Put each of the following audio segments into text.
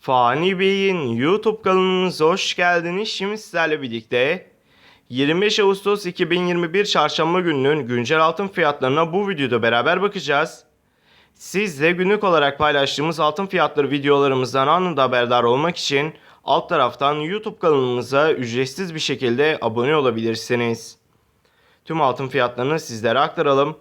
Fani Bey'in YouTube kanalımıza hoş geldiniz. Şimdi sizlerle birlikte 25 Ağustos 2021 Çarşamba gününün güncel altın fiyatlarına bu videoda beraber bakacağız. Siz de günlük olarak paylaştığımız altın fiyatları videolarımızdan anında haberdar olmak için alt taraftan YouTube kanalımıza ücretsiz bir şekilde abone olabilirsiniz. Tüm altın fiyatlarını sizlere aktaralım.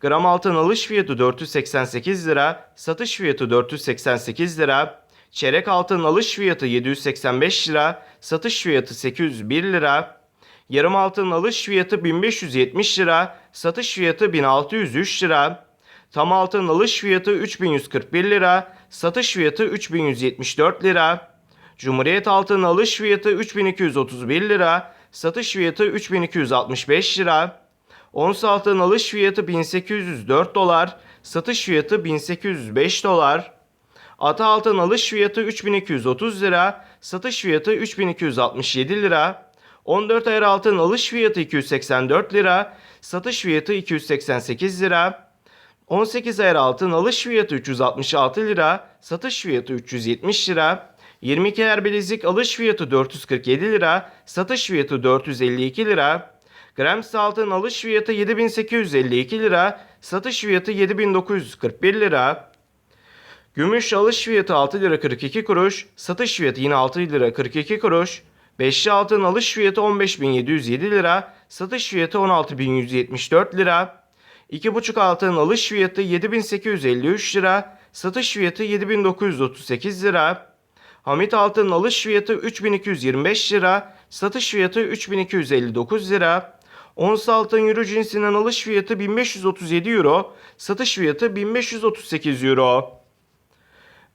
Gram altın alış fiyatı 488 lira, satış fiyatı 488 lira. Çeyrek altın alış fiyatı 785 lira, satış fiyatı 801 lira. Yarım altın alış fiyatı 1570 lira, satış fiyatı 1603 lira. Tam altın alış fiyatı 3141 lira, satış fiyatı 3174 lira. Cumhuriyet altın alış fiyatı 3231 lira, satış fiyatı 3265 lira. Ons altın alış fiyatı 1804 dolar, satış fiyatı 1805 dolar. Ata altın alış fiyatı 3230 lira, satış fiyatı 3267 lira. 14 ayar altın alış fiyatı 284 lira, satış fiyatı 288 lira. 18 ayar altın alış fiyatı 366 lira, satış fiyatı 370 lira. 22 ayar bilezik alış fiyatı 447 lira, satış fiyatı 452 lira. Grams altın alış fiyatı 7852 lira, satış fiyatı 7941 lira. Gümüş alış fiyatı 6 lira 42 kuruş, satış fiyatı yine 6 lira 42 kuruş. Beşli altın alış fiyatı 15.707 lira, satış fiyatı 16.174 lira. 2,5 altın alış fiyatı 7853 lira, satış fiyatı 7938 lira. Hamit altın alış fiyatı 3225 lira, satış fiyatı 3259 lira. Ons altın euro cinsinden alış fiyatı 1537 euro, satış fiyatı 1538 euro.